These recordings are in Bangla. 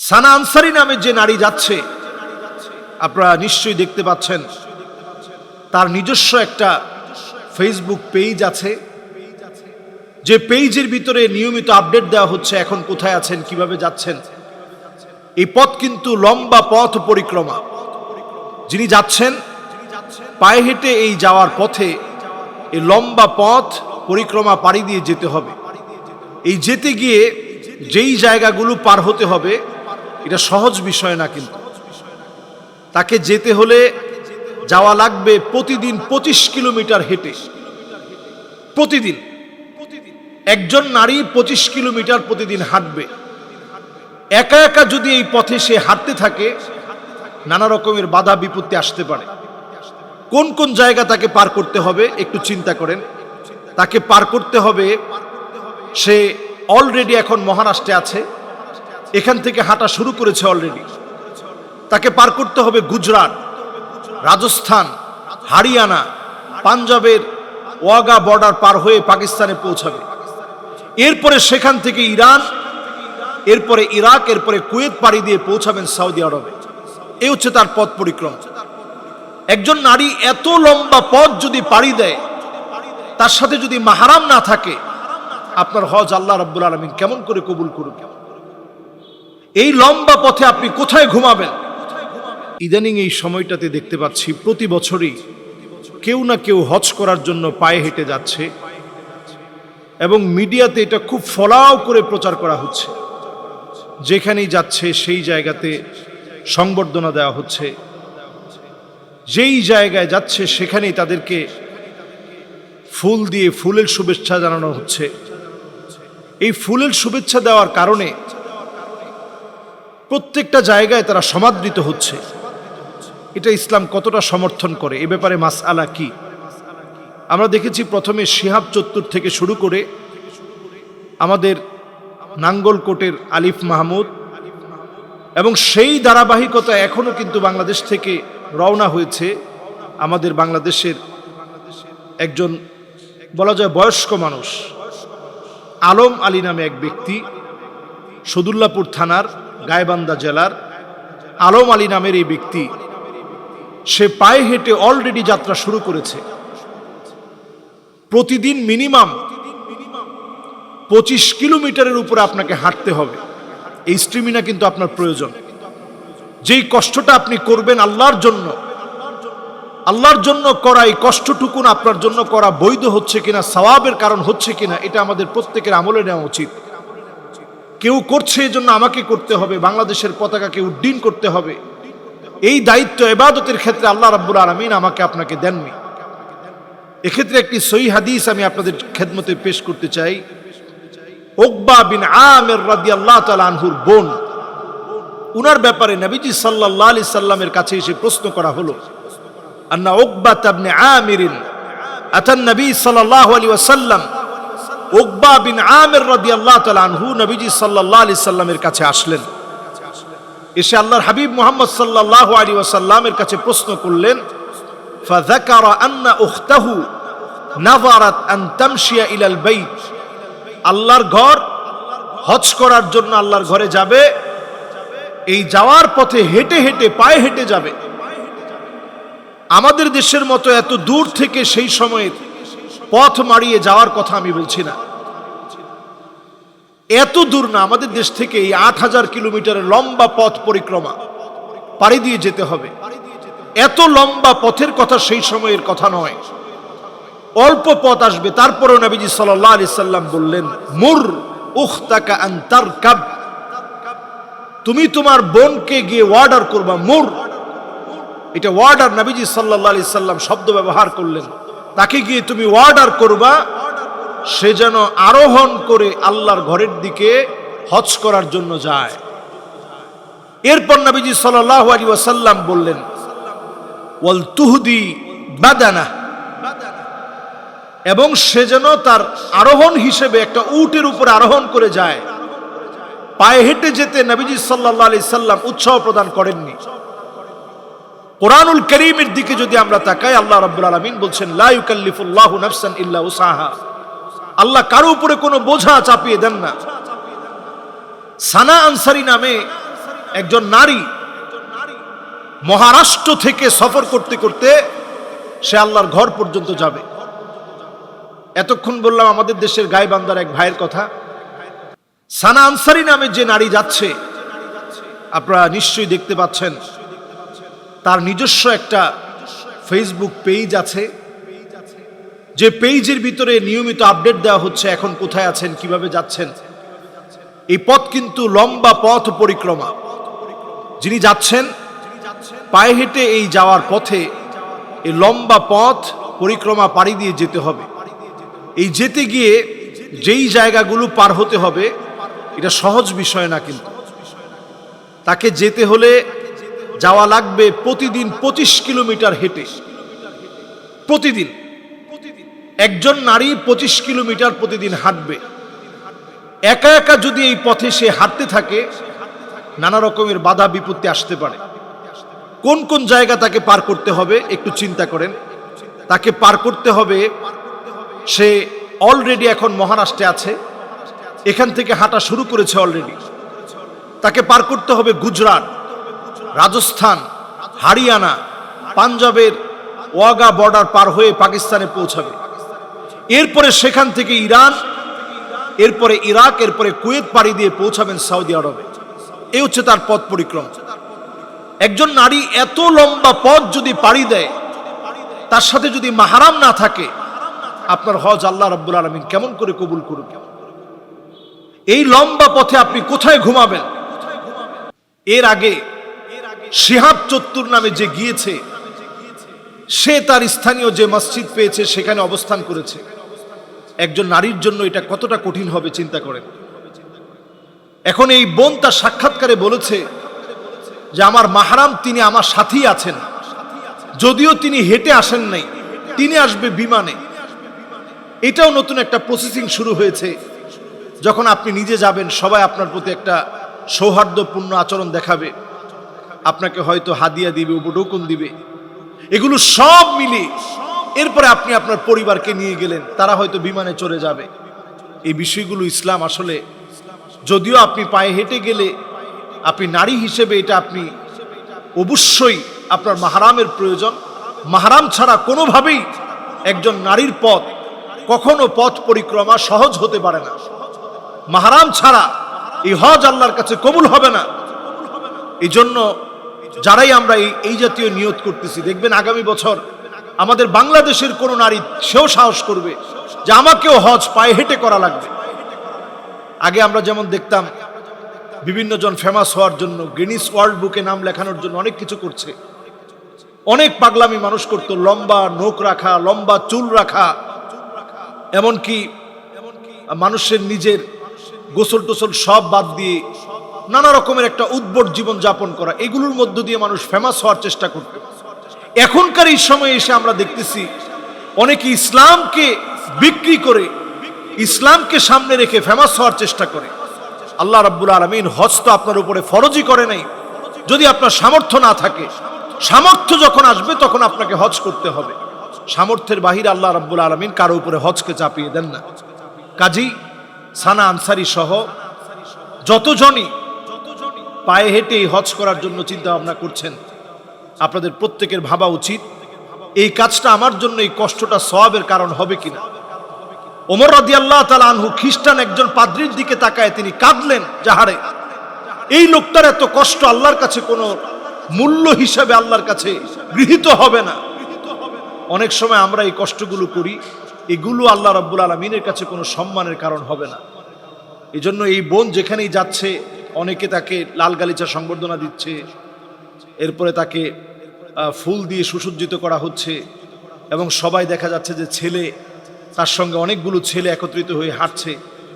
সানা আনসারি নামে যে নারী যাচ্ছে, আপনারা নিশ্চয়ই দেখতে পাচ্ছেন, তার নিজস্ব একটা ফেসবুক পেজ আছে, যে পেজের ভিতরে নিয়মিত আপডেট দেওয়া হচ্ছে এখন কোথায় আছেন, কীভাবে যাচ্ছেন। এই পথ কিন্তু লম্বা পথ পরিক্রমা। যিনি যাচ্ছেন, পায়ে হেঁটে এই যাওয়ার পথে এই লম্বা পথ পরিক্রমা পাড়ি দিয়ে যেতে হবে। এই যেতে গিয়ে যেই জায়গাগুলো পার হতে হবে এটা সহজ বিষয় না কিন্তু। তাকে যেতে হলে যাওয়া লাগবে প্রতিদিন পঁচিশ কিলোমিটার হেঁটে। প্রতিদিন। একজন নারী পঁচিশ কিলোমিটার প্রতিদিন হাঁটবে। একা একা যদি এই পথে সে হাঁটতে থাকে, নানা রকমের বাধা বিপত্তি আসতে পারে। কোন কোন জায়গা তাকে পার করতে হবে একটু চিন্তা করেন। তাকে পার করতে হবে। সে অলরেডি এখন মহারাষ্ট্রে আছে। এখান থেকে হাঁটা শুরু করেছে অলরেডি তাকে পার করতে হবে গুজরাট, রাজস্থান, হারিয়ানা, পাঞ্জাবের ওয়াগা বর্ডার পার হয়ে পাকিস্তানে পৌঁছাবে। এরপরে সেখান থেকে ইরান, এরপরে ইরাক, এরপরে কুয়েত পাড়ি দিয়ে পৌঁছাবেন সৌদি আরবে। এই হচ্ছে তার পথ পরিক্রম। একজন নারী এত লম্বা পথ যদি পাড়ি দেয়, তার সাথে যদি মাহারাম না থাকে, আপনার হজ আল্লাহ রাব্বুল আলমিন কেমন করে কবুল করবে? এই লম্বা পথে আপনি কোথায় ঘুমাবেন? ইদানিং এই সময়টাতে দেখতে পাচ্ছি প্রতি বছরই কেউ না কেউ হজ করার জন্য পায়ে হেঁটে যাচ্ছে এবং মিডিয়াতে এটা খুব ফলাও করে প্রচার করা হচ্ছে। যেখানেই যাচ্ছে সেই জায়গাতে সংবর্ধনা দেওয়া হচ্ছে। যেই জায়গায় যাচ্ছে সেখানেই তাদেরকে ফুল দিয়ে ফুলের শুভেচ্ছা জানানো হচ্ছে। এই ফুলের শুভেচ্ছা দেওয়ার কারণে প্রত্যেকটা জায়গায় তারা সমাদৃত হচ্ছে। এটা ইসলাম কতটা সমর্থন করে? এ ব্যাপারে মাস আলা কি? আমরা দেখেছি প্রথমে শিহাব চত্বর থেকে শুরু করে আমাদের নাঙ্গলকোটের আলিফ মাহমুদ এবং সেই ধারাবাহিকতা এখনও কিন্তু বাংলাদেশ থেকে রওনা হয়েছে আমাদের বাংলাদেশের একজন বলা যায় বয়স্ক মানুষ, আলম আলী নামে এক ব্যক্তি, সদুল্লাপুর থানার গায়বান্দা জেলার আলম আলী নামের এই ব্যক্তি, সে পায়ে হেঁটে অলরেডি যাত্রা শুরু করেছে। প্রতিদিন মিনিমাম পঁচিশ কিলোমিটারের উপরে আপনাকে হাঁটতে হবে। এই স্ট্রিমিনা কিন্তু আপনার প্রয়োজন। যেই কষ্টটা আপনি করবেন আল্লাহর জন্য আল্লাহর জন্য করা এই কষ্টটুকুন আপনার জন্য করা বৈধ হচ্ছে কিনা, সওয়াবের কারণ হচ্ছে কিনা, এটা আমাদের প্রত্যেকের আমলে নেওয়া উচিত। কেউ করছে এই জন্য আমাকে করতে হবে, বাংলাদেশের পতাকাকে উড্ডীন করতে হবে। এই দায়িত্ব এবাদতের ক্ষেত্রে আল্লাহ রাব্বুল আলমিন আমাকে আপনাকে দেননি। এক্ষেত্রে একটি সই হাদিস আমি আপনাদের খেদমতে পেশ করতে চাই। ওকবা বিন আমের রাদি আল্লাহ আনহুর বোন, উনার ব্যাপারে নবীজি সাল্লাহ আলি সাল্লামের কাছে এসে প্রশ্ন করা হলো, আন্না ওকবা তাবনে আমিরিন আতান নবী সাল্লাহ আলী ওয়াসাল্লাম উকবা বিন আমের রদি আল্লাহ তালহু নবীজি সাল্লাহ আলি সাল্লামের কাছে আসলেন। এসে আল্লাহর হাবিব মোহাম্মদ সাল্লাহ আলী ওসাল্লামের কাছে প্রশ্ন করলেন, ফাযাকারা আন্না উখতাহু নাভারাত আন তামশিয়া ইলাল বাইত? আল্লাহর ঘর হজ করার জন্য আল্লাহর ঘরে যাবে, এই যাওয়ার পথে হেঁটে হেঁটে পায়ে হেঁটে যাবে। আমাদের দেশের মতো এত দূর থেকে সেই সময়ে পথ মারিয়ে যাওয়ার কথা আমি বলছি না। এত দূর না, আমাদের দেশ থেকে এই আট হাজার কিলোমিটারের লম্বা পথ পরিক্রমা। পাড়ি দিয়ে যেতে হবে। এত লম্বা পথের কথা সেই সময়ের কথা নয়। অল্প পথ আসবে, তারপরেও নবীজি সাল্লাহ আলি সাল্লাম বললেন, মুর উখতাকা কাব তুমি তোমার বোনকে গিয়ে ওয়ার্ডার করবা, মুর। এটা ওয়ার্ডার নবীজি সাল্লাহ আলি সাল্লাম শব্দ ব্যবহার করলেন। তাকে গিয়ে তুমি ওয়ার্ডার করবা, সে যেন আরোহণ করে আল্লাহর ঘরের দিকে হজ করার জন্য যায়। এরপর নবীজি সাল্লাহ আলী বললেন এবং সে যেন তার আরোহণ হিসেবে একটা উটের উপরে আরোহণ করে যায়। পায়ে হেঁটে যেতে নবীজি সাল্লাহ আলি সাল্লাম উৎসাহ প্রদান করেননি। কোরআনুল করিমের দিকে যদি আমরা তাকাই, আল্লাহ রাব্বুল আলামিন বলছেন, লা ইউকাল্লিফুল্লাহু নাফসান ইল্লা উসাহা। আল্লাহ কারও উপরে কোনো বোঝা চাপিয়ে দেন না। সানা আনসারি নামে একজন নারী মহারাষ্ট্র থেকে সফর করতে করতে সে আল্লাহর ঘর পর্যন্ত যাবে। এতক্ষণ বললাম, আমাদের দেশের গাইবান্দার এক ভাইয়ের কথা। সানা আনসারি নামে যে নারী যাচ্ছে, আপনারা নিশ্চয়ই দেখতে পাচ্ছেন তার নিজস্ব একটা ফেসবুক পেজ আছে। যে পেজের ভিতরে নিয়মিত আপডেট দেওয়া হচ্ছে, এখন কোথায় আছেন, কীভাবে যাচ্ছেন। এই পথ কিন্তু লম্বা পথ পরিক্রমা। যিনি যাচ্ছেন, পায়ে হেঁটে এই যাওয়ার পথে এই লম্বা পথ পরিক্রমা পাড়ি দিয়ে যেতে হবে। এই যেতে গিয়ে যেই জায়গাগুলো পার হতে হবে, এটা সহজ বিষয় না কিন্তু। তাকে যেতে হলে যাওয়া লাগবে প্রতিদিন পঁচিশ কিলোমিটার হেঁটে। প্রতিদিন। একজন নারী পঁচিশ কিলোমিটার প্রতিদিন হাঁটবে। একা একা যদি এই পথে সে হাঁটতে থাকে, নানা রকমের বাধা বিপত্তি আসতে পারে। কোন কোন জায়গা তাকে পার করতে হবে একটু চিন্তা করেন। তাকে পার করতে হবে, সে অলরেডি এখন মহারাষ্ট্রে আছে। এখান থেকে হাঁটা শুরু করেছে অলরেডি তাকে পার করতে হবে গুজরাট। রাজস্থান, হারিয়ানা, পাঞ্জাবের ওয়াগা বর্ডার পার হয়ে পাকিস্তানে পৌঁছাবে। এরপরে সেখান থেকে ইরান, এরপরে ইরাক, এরপরে কুয়েত পাড়ি দিয়ে পৌঁছাবেন সৌদি আরবে। এই হচ্ছে তার পথ পরিক্রমা। একজন নারী এত লম্বা পথ যদি পাড়ি দেয়, তার সাথে যদি মাহারাম না থাকে, আপনার হজ আল্লাহ রাব্বুল আলমিন কেমন করে কবুল করুন? এই লম্বা পথে আপনি কোথায় ঘুমাবেন? এর আগে শিহাব চত্তুর নামে যে গিয়েছে, সে তার স্থানীয় যে মসজিদ পেয়েছে, সেখানে অবস্থান করেছে। একজন নারীর জন্য এটা কতটা কঠিন হবে চিন্তা করেন। এখন এই বোন তার সাক্ষাৎকারে বলেছে যে, আমার মাহারাম তিনি আমার সাথেই আছেন। যদিও তিনি হেঁটে আসেন নাই, তিনি আসবে বিমানে। এটাও নতুন একটা প্রসেসিং শুরু হয়েছে। যখন আপনি নিজে যাবেন, সবাই আপনার প্রতি একটা সৌহার্দ্যপূর্ণ আচরণ দেখাবে। আপনাকে হয়তো হাদিয়া দিবে, উপঢৌকন দিবে। এগুলো সব মিলিয়ে এরপরে আপনি আপনার পরিবারকে নিয়ে গেলেন, তারা হয়তো বিমানে চলে যাবে। এই বিষয়গুলো ইসলাম আসলে, যদিও আপনি পায়ে হেঁটে গেলে আপনি নারী হিসেবে এটা আপনি অবশ্যই আপনার মাহারামের প্রয়োজন। মাহারাম ছাড়া কোনোভাবেই একজন নারীর পথ, কখনো পথ পরিক্রমা সহজ হতে পারে না। মাহারাম ছাড়া এই হজ আল্লাহর কাছে কবুল হবে না। এই জন্য যারাই আমরা এই জাতীয় নিয়ত করতেছি, দেখবেন আগামী বছর আমাদের বাংলাদেশের কোনো নারী সেও সাহস করবে যে আমাকেও হজ পায়ে হেঁটে করা লাগবে। আগে আমরা যেমন দেখতাম, বিভিন্ন জন ফেমাস হওয়ার জন্য গিনিস ওয়ার্ল্ড বুকে নাম লেখানোর জন্য অনেক কিছু করছে। অনেক পাগলামি মানুষ করতো, লম্বা নোক রাখা, লম্বা চুল রাখা, এমনকি মানুষের নিজের গোসল টোসল সব বাদ দিয়ে নানা রকমের একটা উদ্ভট জীবন যাপন করা, এগুলোর মধ্য দিয়ে মানুষ ফেমাস হওয়ার চেষ্টা করত। এখনকার এই সময়ে এসে আমরা দেখতেছি, অনেকে ইসলামকে বিক্রি করে, ইসলামকে সামনে রেখে ফেমাস হওয়ার চেষ্টা করে। আল্লাহ রাব্বুল আলমিন হজ তো আপনার উপরে ফরজই করে নাই। যদি আপনার সামর্থ্য না থাকে, সামর্থ্য যখন আসবে তখন আপনাকে হজ করতে হবে। সামর্থ্যের বাহিরে আল্লাহ রাব্বুল আলমিন কারও উপরে হজকে চাপিয়ে দেন না। কাজী সানা আনসারি সহ যতজনই পায়ে হেঁটে এই হজ করার জন্য চিন্তা ভাবনা করছেন। আপনাদের প্রত্যেকের ভাবা উচিত, এই কাজটা আমার জন্য এই কষ্টটা সওয়াবের কারণ হবে কিনা। ওমর রাদি আল্লাহ তালা আনহু খ্রিস্টান একজন পাদ্রির দিকে তাকায়, তিনি কাঁদলেন যাহারে এই লোকটার এত কষ্ট আল্লাহর কাছে কোনো মূল্য হিসাবে আল্লাহর কাছে গৃহীত হবে না। অনেক সময় আমরা এই কষ্টগুলো করি, এগুলো আল্লাহ রাব্বুল আলমিনের কাছে কোনো সম্মানের কারণ হবে না। এই জন্য এই বোন যেখানেই যাচ্ছে অনেকে তাকে লাল গালিচা সংবর্ধনা দিচ্ছে, এরপরে তাকে ফুল দিয়ে সুসজ্জিত করা হচ্ছে, এবং সবাই দেখা যাচ্ছে যে ছেলে, তার সঙ্গে অনেকগুলো ছেলে একত্রিত হয়ে হাঁটছে,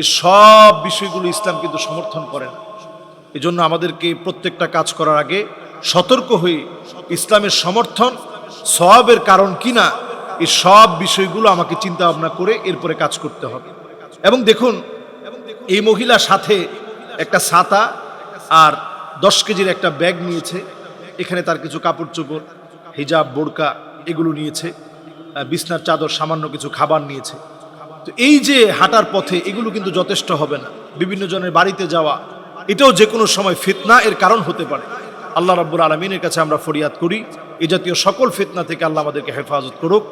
এই সব বিষয়গুলো ইসলাম কিন্তু সমর্থন করে না। এই জন্য আমাদেরকে প্রত্যেকটা কাজ করার আগে সতর্ক হয়ে ইসলামের সমর্থন সবের কারণ কিনা, এই সব বিষয়গুলো আমাকে চিন্তা ভাবনা করে এরপরে কাজ করতে হবে। এবং দেখুন, এই মহিলা সাথে একটা ছাতা আর দশ কেজির একটা ব্যাগ নিয়েছে। এখানে তার কিছু কাপড় চোপড়, হিজাব, বোরকা এগুলো নিয়েছে। বিছনার চাদর, সামান্য কিছু খাবার নিয়েছে। তো এই যে হাঁটার পথে এগুলো কিন্তু যথেষ্ট হবে না। বিভিন্ন জনের বাড়িতে যাওয়া, এটাও যে কোনো সময় ফিতনা এর কারণ হতে পারে। আল্লাহ রাব্বুল আলমিনের কাছে আমরা ফরিয়াদ করি, এ জাতীয় সকল ফিতনা থেকে আল্লাহ আমাদেরকে হেফাজত করুক।